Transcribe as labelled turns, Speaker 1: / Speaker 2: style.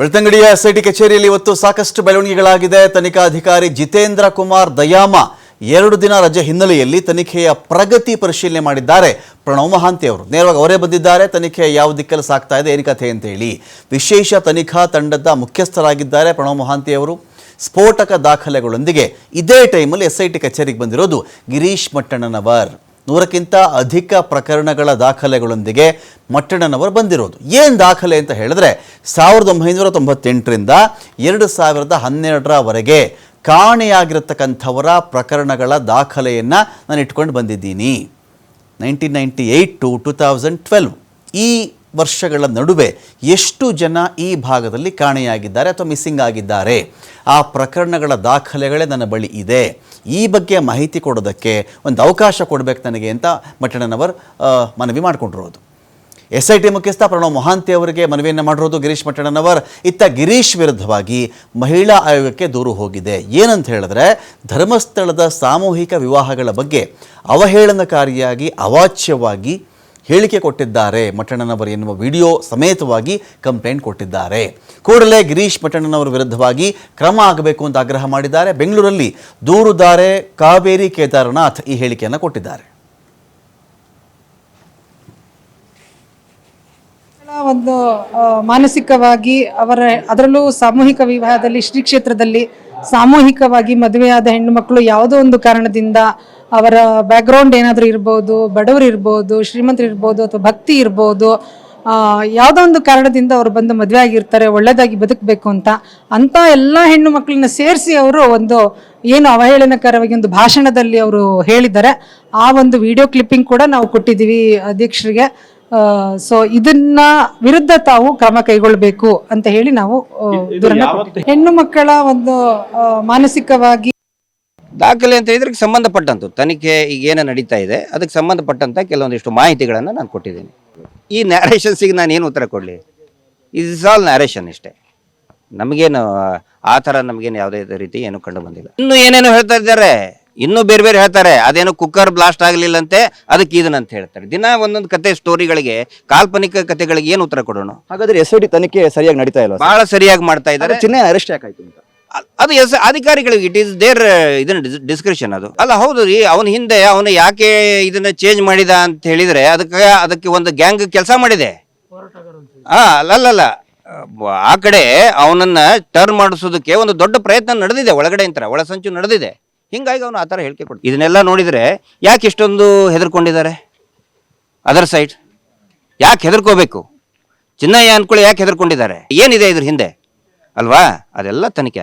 Speaker 1: ಬೆಳ್ತಂಗಡಿಯ SIT ಕಚೇರಿಯಲ್ಲಿ ಇವತ್ತು ಸಾಕಷ್ಟು ಬೆಳವಣಿಗೆಗಳಾಗಿದೆ. ತನಿಖಾಧಿಕಾರಿ ಜಿತೇಂದ್ರ ಕುಮಾರ್ ದಯಾಮ ಎರಡು ದಿನ ರಜೆ ಹಿನ್ನೆಲೆಯಲ್ಲಿ ತನಿಖೆಯ ಪ್ರಗತಿ ಪರಿಶೀಲನೆ ಮಾಡಿದ್ದಾರೆ. ಪ್ರಣವ್ ಮಹಾಂತಿ ಅವರು ನೇರವಾಗಿ ಅವರೇ ಬಂದಿದ್ದಾರೆ. ತನಿಖೆ ಯಾವ ದಿಕ್ಕಲ್ಲಿ ಸಾಕ್ತಾ ಇದೆ, ಏನು ಕಥೆ ಅಂತ ಹೇಳಿ. ವಿಶೇಷ ತನಿಖಾ ತಂಡದ ಮುಖ್ಯಸ್ಥರಾಗಿದ್ದಾರೆ ಪ್ರಣವ್ ಮಹಾಂತಿ ಅವರು. ಸ್ಫೋಟಕ ದಾಖಲೆಗಳೊಂದಿಗೆ ಇದೇ ಟೈಮಲ್ಲಿ ಎಸ್ ಐ ಟಿ ಕಚೇರಿಗೆ ಬಂದಿರೋದು ಗಿರೀಶ್ ಮಟ್ಟಣ್ಣನವರ್. ನೂರಕ್ಕಿಂತ ಅಧಿಕ ಪ್ರಕರಣಗಳ ದಾಖಲೆಗಳೊಂದಿಗೆ ಮಟ್ಟಣ್ಣನವರು ಬಂದಿರೋದು. ಏನು ದಾಖಲೆ ಅಂತ ಹೇಳಿದ್ರೆ, ಸಾವಿರದ ಒಂಬೈನೂರ ತೊಂಬತ್ತೆಂಟರಿಂದ ಎರಡು ಸಾವಿರದ ಹನ್ನೆರಡರವರೆಗೆ ಕಾಣೆಯಾಗಿರತಕ್ಕಂಥವರ ಪ್ರಕರಣಗಳ ದಾಖಲೆಯನ್ನು ನಾನು ಇಟ್ಕೊಂಡು ಬಂದಿದ್ದೀನಿ. Nineteen ninety eight to two thousand twelve. ಈ ವರ್ಷಗಳ ನಡುವೆ ಎಷ್ಟು ಜನ ಈ ಭಾಗದಲ್ಲಿ ಕಾಣೆಯಾಗಿದ್ದಾರೆ ಅಥವಾ ಮಿಸ್ಸಿಂಗ್ ಆಗಿದ್ದಾರೆ? ಆ ಪ್ರಕರಣಗಳ ದಾಖಲೆಗಳೇ ನನ್ನ ಬಳಿ ಇದೆ. ಈ ಬಗ್ಗೆ ಮಾಹಿತಿ ಕೊಡೋದಕ್ಕೆ ಒಂದು ಅವಕಾಶ ಕೊಡಬೇಕು ನನಗೆ ಅಂತ ಮಟ್ಟಣ್ಣನವರು ಮನವಿ ಮಾಡಿಕೊಂಡಿರೋದು. ಎಸ್ ಐ ಟಿ ಮುಖ್ಯಸ್ಥ ಪ್ರಣವ್ ಮೊಹಾಂತಿ ಅವರಿಗೆ ಮನವಿಯನ್ನು ಮಾಡಿರೋದು ಗಿರೀಶ್ ಮಟ್ಟಣ್ಣನವರ್ ಇತ್ತ ಗಿರೀಶ್ ವಿರುದ್ಧವಾಗಿ ಮಹಿಳಾ ಆಯೋಗಕ್ಕೆ ದೂರು ಹೋಗಿದೆ. ಏನಂತ ಹೇಳಿದ್ರೆ, ಧರ್ಮಸ್ಥಳದ ಸಾಮೂಹಿಕ ವಿವಾಹಗಳ ಬಗ್ಗೆ ಅವಹೇಳನಕಾರಿಯಾಗಿ ಅವಾಚ್ಯವಾಗಿ ಹೇಳಿಕೆ ಕೊಟ್ಟಿದ್ದಾರೆ. ಮಟ್ಟಣ್ಣನವರು ಎನ್ನುವ ವಿಡಿಯೋ ಸಮೇತವಾಗಿ ಕಂಪ್ಲೇಂಟ್ ಕೊಟ್ಟಿದ್ದಾರೆ. ಕೂಡಲೇ ಗಿರೀಶ್ ಮಠಣ್ಣನವರ ವಿರುದ್ಧವಾಗಿ ಕ್ರಮ ಆಗಬೇಕು ಅಂತ ಆಗ್ರಹ ಮಾಡಿದ್ದಾರೆ. ಬೆಂಗಳೂರಲ್ಲಿ ದೂರುದಾರೆ ಕಾವೇರಿ ಕೇದಾರನಾಥ್ ಈ ಹೇಳಿಕೆಯನ್ನು ಕೊಟ್ಟಿದ್ದಾರೆ.
Speaker 2: ಒಂದು ಮಾನಸಿಕವಾಗಿ ಅವರ, ಅದರಲ್ಲೂ ಸಾಮೂಹಿಕ ವಿವಾಹದಲ್ಲಿ ಶ್ರೀ ಕ್ಷೇತ್ರದಲ್ಲಿ ಸಾಮೂಹಿಕವಾಗಿ ಮದುವೆಯಾದ ಹೆಣ್ಣು ಮಕ್ಕಳು ಯಾವುದೋ ಒಂದು ಕಾರಣದಿಂದ ಅವರ ಬ್ಯಾಕ್ಗ್ರೌಂಡ್ ಏನಾದರೂ ಇರ್ಬೋದು, ಬಡವರು ಇರ್ಬೋದು, ಶ್ರೀಮಂತರು ಇರ್ಬೋದು ಅಥವಾ ಭಕ್ತಿ ಇರ್ಬೋದು ಯಾವುದೋ ಒಂದು ಕಾರಣದಿಂದ ಅವರು ಬಂದು ಮದುವೆ ಆಗಿರ್ತಾರೆ ಒಳ್ಳೆಯದಾಗಿ ಬದುಕಬೇಕು ಅಂತ ಅಂಥ ಎಲ್ಲ ಹೆಣ್ಣು ಮಕ್ಕಳನ್ನ ಸೇರಿಸಿ ಅವರು ಒಂದು ಏನು ಅವಹೇಳನಕರವಾಗಿ ಒಂದು ಭಾಷಣದಲ್ಲಿ ಅವರು ಹೇಳಿದ್ದಾರೆ. ಆ ಒಂದು ವಿಡಿಯೋ ಕ್ಲಿಪ್ಪಿಂಗ್ ಕೂಡ ನಾವು ಕೊಟ್ಟಿದ್ದೀವಿ ಅಧ್ಯಕ್ಷರಿಗೆ. ಸೊ ಇದನ್ನ ವಿರುದ್ಧ ತಾವು ಕ್ರಮ ಕೈಗೊಳ್ಳಬೇಕು ಅಂತ ಹೇಳಿ ನಾವು ಹೆಣ್ಣು ಮಕ್ಕಳ ಒಂದು ಮಾನಸಿಕವಾಗಿ
Speaker 3: ದಾಖಲೆ ಅಂತ ಇದ್ರಿಗೆ ಸಂಬಂಧಪಟ್ಟಂತ. ತನಿಖೆ ಈಗ ಏನ ನಡೀತಾ ಇದೆ ಅದಕ್ಕೆ ಸಂಬಂಧಪಟ್ಟಂತ ಕೆಲವೊಂದಿಷ್ಟು ಮಾಹಿತಿಗಳನ್ನು ನಾನು ಕೊಟ್ಟಿದ್ದೀನಿ. ಈ ನ್ಯಾರೇಷನ್ಸಿಗೆ ನಾನು ಏನು ಉತ್ತರ ಕೊಡಲಿ? ಇಸ್ ಆಲ್ ನ್ಯಾರೇಷನ್ ಇಷ್ಟೇ. ನಮಗೇನು ಆ ಥರ ನಮಗೇನು ಯಾವುದೇ ರೀತಿ ಏನು ಕಂಡು ಬಂದಿಲ್ಲ. ಇನ್ನು ಏನೇನು ಹೇಳ್ತಾ ಇದ್ದಾರೆ? ಇನ್ನೂ ಬೇರೆ ಬೇರೆ ಹೇಳ್ತಾರೆ ಅದೇನು ಕುಕ್ಕರ್ ಬ್ಲಾಸ್ಟ್ ಆಗಲಿಲ್ಲಂತೆ ಅದಕ್ಕೆ ಇದನ್ನಂತ ಹೇಳ್ತಾರೆ. ದಿನ ಒಂದೊಂದು ಕತೆ ಸ್ಟೋರಿಗಳಿಗೆ ಕಾಲ್ಪನಿಕ ಕತೆಗಳಿಗೆ ಏನು ಉತ್ತರ ಕೊಡೋಣ?
Speaker 4: ಹಾಗಾದ್ರೆ ಎಸ್ ಟಿ ತನಿಖೆ ಸರಿಯಾಗಿ ನಡೀತಾ ಇಲ್ಲ
Speaker 3: ಬಹಳ ಸರಿಯಾಗಿ ಮಾಡ್ತಾ ಇದ್ದಾರೆ.
Speaker 4: ಚಿನ್ನೆ ಅರೆಸ್ಟ್ ಯಾಕಾಯ್ತು ಅಂತ?
Speaker 3: ಅದು ಎಸ್ ಅಧಿಕಾರಿಗಳಿಗೆ ಇಟ್ ಈಸ್ ದೇರ್ ಇದನ್ನ ಡಿಸ್ಕ್ರಿಪ್ಷನ್ ಅದು. ಅಲ್ಲ ಹೌದು ರೀ ಅವನ ಹಿಂದೆ ಅವನು ಯಾಕೆ ಇದನ್ನ ಚೇಂಜ್ ಮಾಡಿದ ಅಂತ ಹೇಳಿದ್ರೆ ಅದಕ್ಕೆ ಅದಕ್ಕೆ ಒಂದು ಗ್ಯಾಂಗ್ ಕೆಲಸ ಮಾಡಿದೆ. ಹಾ ಅಲ್ಲಲ್ಲ ಆ ಕಡೆ ಅವನನ್ನ ಟರ್ನ್ ಮಾಡಿಸೋದಕ್ಕೆ ಒಂದು ದೊಡ್ಡ ಪ್ರಯತ್ನ ನಡೆದಿದೆ ಒಳಗಡೆ ಅಂತ ಒಳಸಂಚು ನಡೆದಿದೆ. ಹಿಂಗಾಗಿ ಅವನು ಆ ಥರ ಹೇಳಿಕೆ ಇದನ್ನೆಲ್ಲ ನೋಡಿದರೆ ಯಾಕೆ ಇಷ್ಟೊಂದು ಹೆದರ್ಕೊಂಡಿದ್ದಾರೆ? ಅದರ್ ಸೈಡ್ ಯಾಕೆ ಹೆದರ್ಕೋಬೇಕು? ಚಿನ್ನಯ್ಯ ಅನ್ಕೊಳ್ಳಿ ಯಾಕೆ ಹೆದರ್ಕೊಂಡಿದ್ದಾರೆ? ಏನಿದೆ ಇದ್ರ ಹಿಂದೆ? ಅಲ್ವಾ? ಅದೆಲ್ಲ ತನಿಖೆ